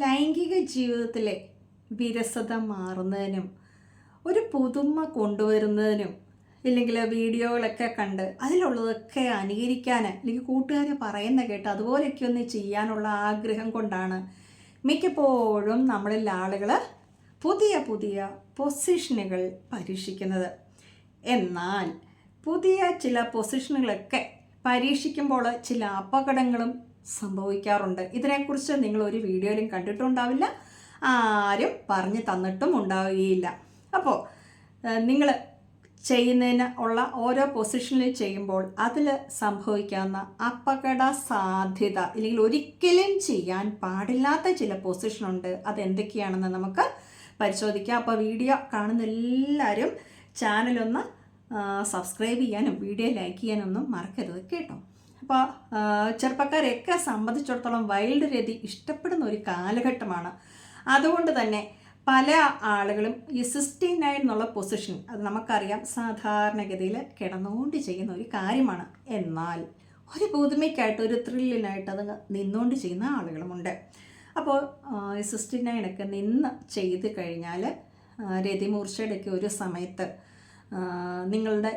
ലൈംഗിക ജീവിതത്തിലെ വിരസത മാറുന്നതിനും ഒരു പുതുമ കൊണ്ടുവരുന്നതിനും ഇല്ലെങ്കിൽ വീഡിയോകളൊക്കെ കണ്ട് അതിലുള്ളതൊക്കെ അനുകരിക്കാൻ അല്ലെങ്കിൽ കൂട്ടുകാർ പറയുന്ന കേട്ട് അതുപോലെയൊക്കെ ഒന്ന് ചെയ്യാനുള്ള ആഗ്രഹം കൊണ്ടാണ് മിക്കപ്പോഴും നമ്മളിൽ ആളുകൾ പുതിയ പുതിയ പൊസിഷനുകൾ പരീക്ഷിക്കുന്നത്. എന്നാൽ പുതിയ ചില പൊസിഷനുകളൊക്കെ പരീക്ഷിക്കുമ്പോൾ ചില അപകടങ്ങളും സംഭവിക്കാറുണ്ട്. ഇതിനെക്കുറിച്ച് നിങ്ങൾ ഒരു വീഡിയോയിലും കണ്ടിട്ടുണ്ടാവില്ല. ആരും പറഞ്ഞു തന്നിട്ടും ഉണ്ടാവുകയില്ല. അപ്പോൾ നിങ്ങൾ ചെയ്യുന്നതിന് ഉള്ള ഓരോ പൊസിഷനിൽ ചെയ്യുമ്പോൾ അതിൽ സംഭവിക്കാവുന്ന അപകട സാധ്യത അല്ലെങ്കിൽ ഒരിക്കലും ചെയ്യാൻ പാടില്ലാത്ത ചില പൊസിഷനുണ്ട് അതെന്തൊക്കെയാണെന്ന് നമുക്ക് പരിശോധിക്കാം. അപ്പോൾ വീഡിയോ കാണുന്ന എല്ലാവരും ചാനലൊന്ന് സബ്സ്ക്രൈബ് ചെയ്യാനും വീഡിയോ ലൈക്ക് ചെയ്യാനൊന്നും മറക്കരുത് കേട്ടോ. അപ്പോൾ ചെറുപ്പക്കാരെയൊക്കെ സംബന്ധിച്ചിടത്തോളം വൈൽഡ് രതി ഇഷ്ടപ്പെടുന്ന ഒരു കാലഘട്ടമാണ്. അതുകൊണ്ട് തന്നെ പല ആളുകളും ഈ സിക്സ്റ്റി നയൻ എന്നുള്ള പൊസിഷൻ അത് നമുക്കറിയാം സാധാരണഗതിയിൽ കിടന്നുകൊണ്ട് ചെയ്യുന്ന ഒരു കാര്യമാണ്. എന്നാൽ ഒരു പുതുമയ്ക്കായിട്ട് ഒരു ത്രില്ലിനായിട്ട് അത് നിന്നുകൊണ്ട് ചെയ്യുന്ന ആളുകളുമുണ്ട്. അപ്പോൾ സിസ്റ്റീൻ നയനൊക്കെ നിന്ന് ചെയ്ത് കഴിഞ്ഞാൽ രതിമൂർച്ചയുടെയൊക്കെ ഒരു സമയത്ത് നിങ്ങളുടെ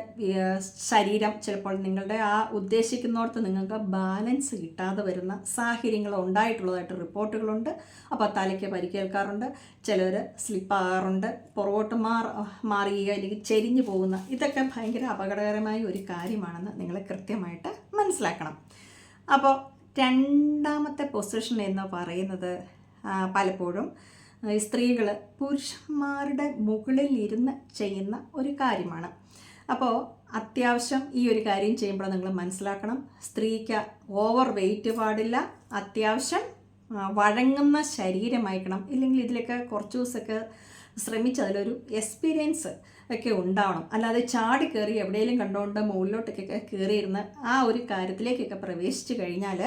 ശരീരം ചിലപ്പോൾ നിങ്ങളുടെ ആ ഉദ്ദേശിക്കുന്നോർത്ത് നിങ്ങൾക്ക് ബാലൻസ് കിട്ടാതെ വരുന്ന സാഹചര്യങ്ങൾ ഉണ്ടായിട്ടുള്ളതായിട്ട് റിപ്പോർട്ടുകളുണ്ട്. അപ്പോൾ തലയ്ക്ക് പരിക്കേൽക്കാറുണ്ട് ചിലർ സ്ലിപ്പാകാറുണ്ട് പുറകോട്ട് മാർ മാറിയുക അല്ലെങ്കിൽ ചെരിഞ്ഞു പോകുന്ന ഇതൊക്കെ ഭയങ്കര അപകടകരമായ ഒരു കാര്യമാണെന്ന് നിങ്ങൾ കൃത്യമായിട്ട് മനസ്സിലാക്കണം. അപ്പോൾ രണ്ടാമത്തെ പൊസിഷൻ എന്ന് പറയുന്നത് പലപ്പോഴും സ്ത്രീകൾ പുരുഷന്മാരുടെ മുകളിൽ ഇരുന്ന് ചെയ്യുന്ന ഒരു കാര്യമാണ്. അപ്പോൾ അത്യാവശ്യം ഈ ഒരു കാര്യം ചെയ്യുമ്പോൾ നിങ്ങൾ മനസ്സിലാക്കണം. സ്ത്രീക്ക് ഓവർ വെയിറ്റ് പാടില്ല. അത്യാവശ്യം വഴങ്ങുന്ന ശരീരമായിരിക്കണം. ഇല്ലെങ്കിൽ ഇതിലൊക്കെ കുറച്ച് ദിവസമൊക്കെ ശ്രമിച്ച് അതിലൊരു എക്സ്പീരിയൻസ് ഒക്കെ ഉണ്ടാവണം. അല്ലാതെ ചാടി കയറി എവിടെയെങ്കിലും കണ്ടുകൊണ്ട് മുകളിലോട്ടൊക്കെ കയറിയിരുന്ന് ആ ഒരു കാര്യത്തിലേക്കൊക്കെ പ്രവേശിച്ചു കഴിഞ്ഞാൽ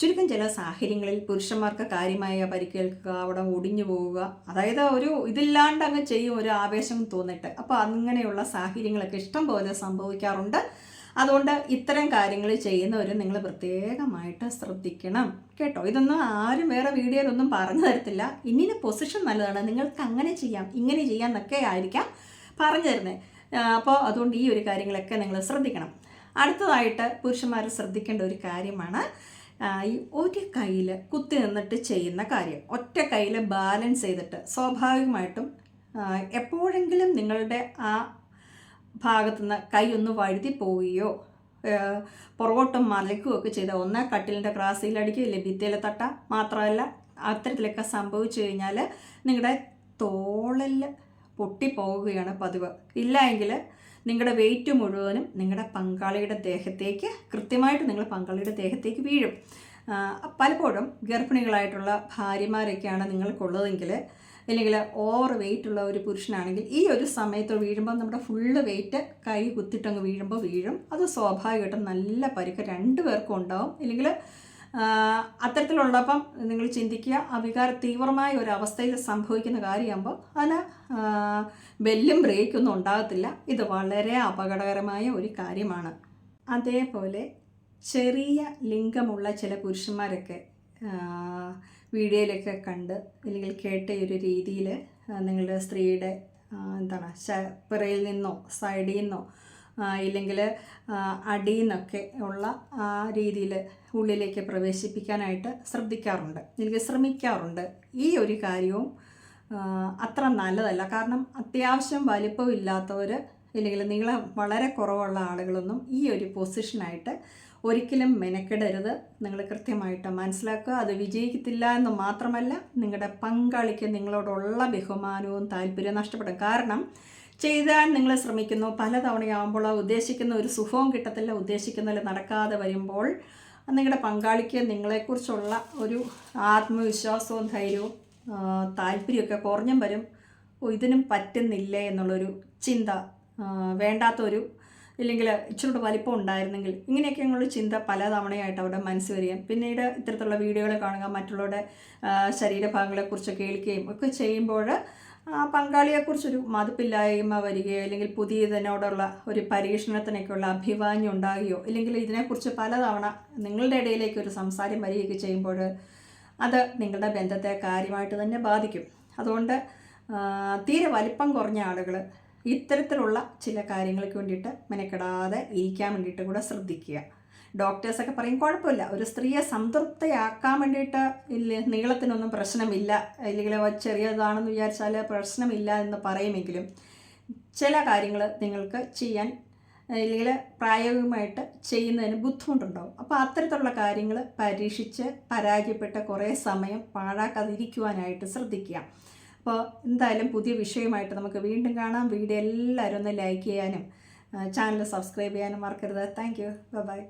ചുരുക്കം ചില സാഹചര്യങ്ങളിൽ പുരുഷന്മാർക്ക് കാര്യമായ പരിക്കേൽക്കുക അവിടെ ഒടിഞ്ഞു പോവുക അതായത് ഒരു ഇതില്ലാണ്ട് അങ്ങ് ചെയ്യും ഒരു ആവേശം തോന്നിട്ട്. അപ്പോൾ അങ്ങനെയുള്ള സാഹചര്യങ്ങളൊക്കെ ഇഷ്ടം പോലെ സംഭവിക്കാറുണ്ട്. അതുകൊണ്ട് ഇത്തരം കാര്യങ്ങൾ ചെയ്യുന്നവർ നിങ്ങൾ പ്രത്യേകമായിട്ട് ശ്രദ്ധിക്കണം. കേട്ടോ? ഇതൊന്നും ആരും വേറെ വീഡിയോയിലൊന്നും പറഞ്ഞു തരത്തില്ല. ഇന്നിന് പൊസിഷൻ നല്ലതാണ്. നിങ്ങൾക്ക് അങ്ങനെ ചെയ്യാം ഇങ്ങനെ ചെയ്യാം എന്നൊക്കെ ആയിരിക്കാം പറഞ്ഞു തരുന്നത് അപ്പോൾ അതുകൊണ്ട് ഈ ഒരു കാര്യങ്ങളൊക്കെ നിങ്ങൾ ശ്രദ്ധിക്കണം. അടുത്തതായിട്ട് പുരുഷന്മാർ ശ്രദ്ധിക്കേണ്ട ഒരു കാര്യമാണ് ഈ ഒരു കയ്യിൽ കുത്തി നിന്നിട്ട് ചെയ്യുന്ന കാര്യം. ഒറ്റ കയ്യിൽ ബാലൻസ് ചെയ്തിട്ട് സ്വാഭാവികമായിട്ടും എപ്പോഴെങ്കിലും നിങ്ങളുടെ ആ ഭാഗത്തുനിന്ന് കൈ ഒന്ന് വഴുതി പോവുകയോ പുറകോട്ടും മലയ്ക്കുകയോ ഒക്കെ ചെയ്ത ഒന്ന് കട്ടിലിന്റെ ക്രാസിലടിക്കുക ഇല്ല ഭിത്തിയിൽ തട്ട മാത്രമല്ല അത്തരത്തിലൊക്കെ സംഭവിച്ചു കഴിഞ്ഞാൽ നിങ്ങളുടെ തോളിൽ പൊട്ടിപ്പോവുകയാണ് പതിവ്. ഇല്ല എങ്കിൽ നിങ്ങളുടെ വെയിറ്റ് മുഴുവനും നിങ്ങളുടെ പങ്കാളിയുടെ ദേഹത്തേക്ക് കൃത്യമായിട്ട് നിങ്ങൾ പങ്കാളിയുടെ ദേഹത്തേക്ക് വീഴും. പലപ്പോഴും ഗർഭിണികളായിട്ടുള്ള ഭാര്യമാരൊക്കെയാണ് നിങ്ങൾക്കുള്ളതെങ്കിൽ അല്ലെങ്കിൽ ഓവർ വെയിറ്റ് ഉള്ള ഒരു പുരുഷനാണെങ്കിൽ ഈ ഒരു സമയത്ത് വീഴുമ്പോൾ നമ്മുടെ ഫുള്ള് വെയിറ്റ് കൈ കുത്തിട്ടങ്ങ് വീഴുമ്പോൾ വീഴും. അത് സ്വാഭാവികമായിട്ടും നല്ല പരിക്ക് രണ്ട് പേർക്കും ഉണ്ടാവും. ഇല്ലെങ്കിൽ അത്തരത്തിലുള്ളപ്പം നിങ്ങൾ ചിന്തിക്കുക ആ വികാരം തീവ്രമായ ഒരു അവസ്ഥയിൽ സംഭവിക്കുന്ന കാര്യമാകുമ്പോൾ അതിന് ബെല്ലും ബ്രേക്കൊന്നും ഉണ്ടാകത്തില്ല. ഇത് വളരെ അപകടകരമായ ഒരു കാര്യമാണ്. അതേപോലെ ചെറിയ ലിംഗമുള്ള ചില പുരുഷന്മാരൊക്കെ വീഡിയോയിലൊക്കെ കണ്ട് അല്ലെങ്കിൽ കേട്ട ഒരു രീതിയിൽ നിങ്ങളുടെ സ്ത്രീയുടെ എന്താണ് പിറയിൽ നിന്നോ സൈഡിൽ നിന്നോ ഇല്ലെങ്കിൽ അടിയിൽ ഉള്ള ആ രീതിയിൽ ഉള്ളിലേക്ക് പ്രവേശിപ്പിക്കാനായിട്ട് ശ്രദ്ധിക്കാറുണ്ട്. എനിക്ക് ശ്രമിക്കാറുണ്ട്. ഈ ഒരു കാര്യവും അത്ര നല്ലതല്ല. കാരണം അത്യാവശ്യം വലിപ്പമില്ലാത്തവർ ഇല്ലെങ്കിൽ നീളം വളരെ കുറവുള്ള ആളുകളൊന്നും ഈ ഒരു പൊസിഷനായിട്ട് ഒരിക്കലും മെനക്കെടരുത്. നിങ്ങൾ കൃത്യമായിട്ട് മനസ്സിലാക്കുക. അത് വിജയിക്കത്തില്ല എന്ന് മാത്രമല്ല നിങ്ങളുടെ പങ്കാളിക്ക് നിങ്ങളോടുള്ള ബഹുമാനവും താല്പര്യവും നഷ്ടപ്പെടും. കാരണം ചെയ്താൽ നിങ്ങൾ ശ്രമിക്കുന്നു. പലതവണയാകുമ്പോൾ ഉദ്ദേശിക്കുന്ന ഒരു സുഖവും കിട്ടത്തില്ല. ഉദ്ദേശിക്കുന്നതിൽ നടക്കാതെ വരുമ്പോൾ നിങ്ങളുടെ പങ്കാളിക്ക് നിങ്ങളെക്കുറിച്ചുള്ള ഒരു ആത്മവിശ്വാസവും ധൈര്യവും താല്പര്യമൊക്കെ കുറഞ്ഞും വരും. ഇതിനും പറ്റുന്നില്ലേ എന്നുള്ളൊരു ചിന്ത വേണ്ടാത്തൊരു ഇല്ലെങ്കിൽ ഇച്ചിരി വലിപ്പം ഉണ്ടായിരുന്നെങ്കിൽ ഇങ്ങനെയൊക്കെ ഉള്ള ചിന്ത പല തവണയായിട്ട് അവിടെ മനസ്സ് വരികയും പിന്നീട് ഇത്തരത്തിലുള്ള വീഡിയോകൾ കാണുക മറ്റുള്ളവരുടെ ശരീരഭാഗങ്ങളെക്കുറിച്ച് കേൾക്കുകയും ഒക്കെ ചെയ്യുമ്പോൾ പങ്കാളിയെക്കുറിച്ചൊരു മതിപ്പില്ലായ്മ വരികയോ അല്ലെങ്കിൽ പുതിയതിനോടുള്ള ഒരു പരീക്ഷണത്തിനൊക്കെയുള്ള അഭിവാഞ്ഞം ഉണ്ടാകുകയോ അല്ലെങ്കിൽ ഇതിനെക്കുറിച്ച് പലതവണ നിങ്ങളുടെ ഇടയിലേക്ക് ഒരു സംസാരം വരികയൊക്കെ ചെയ്യുമ്പോൾ അത് നിങ്ങളുടെ ബന്ധത്തെ കാര്യമായിട്ട് തന്നെ ബാധിക്കും. അതുകൊണ്ട് തീരെ വലിപ്പം കുറഞ്ഞ ആളുകൾ ഇത്തരത്തിലുള്ള ചില കാര്യങ്ങൾക്ക് വേണ്ടിയിട്ട് മെനക്കെടാതെ ഇരിക്കാൻ വേണ്ടിയിട്ട് കൂടെ ശ്രദ്ധിക്കുക. ഡോക്ടേഴ്സൊക്കെ പറയും കുഴപ്പമില്ല. ഒരു സ്ത്രീയെ സംതൃപ്തയാക്കാൻ വേണ്ടിയിട്ട് ഇല്ല നീളത്തിനൊന്നും പ്രശ്നമില്ല. അല്ലെങ്കിൽ ചെറിയതാണെന്ന് വിചാരിച്ചാൽ പ്രശ്നമില്ല എന്ന് പറയുമെങ്കിലും ചില കാര്യങ്ങൾ നിങ്ങൾക്ക് ചെയ്യാൻ അല്ലെങ്കിൽ പ്രായോഗികമായിട്ട് ചെയ്യുന്നതിന് ബുദ്ധിമുട്ടുണ്ടാവും. അപ്പോൾ അത്തരത്തിലുള്ള കാര്യങ്ങൾ പരീക്ഷിച്ച് പരാജയപ്പെട്ട കുറേ സമയം പാഴാക്കാതിരിക്കുവാനായിട്ട് ശ്രദ്ധിക്കുക. അപ്പോൾ എന്തായാലും പുതിയ വിഷയമായിട്ട് നമുക്ക് വീണ്ടും കാണാം. വീഡിയോ എല്ലാവരും ഒന്ന് ലൈക്ക് ചെയ്യാനും ചാനൽ സബ്സ്ക്രൈബ് ചെയ്യാനും മറക്കരുത്. Thank you. ബൈ.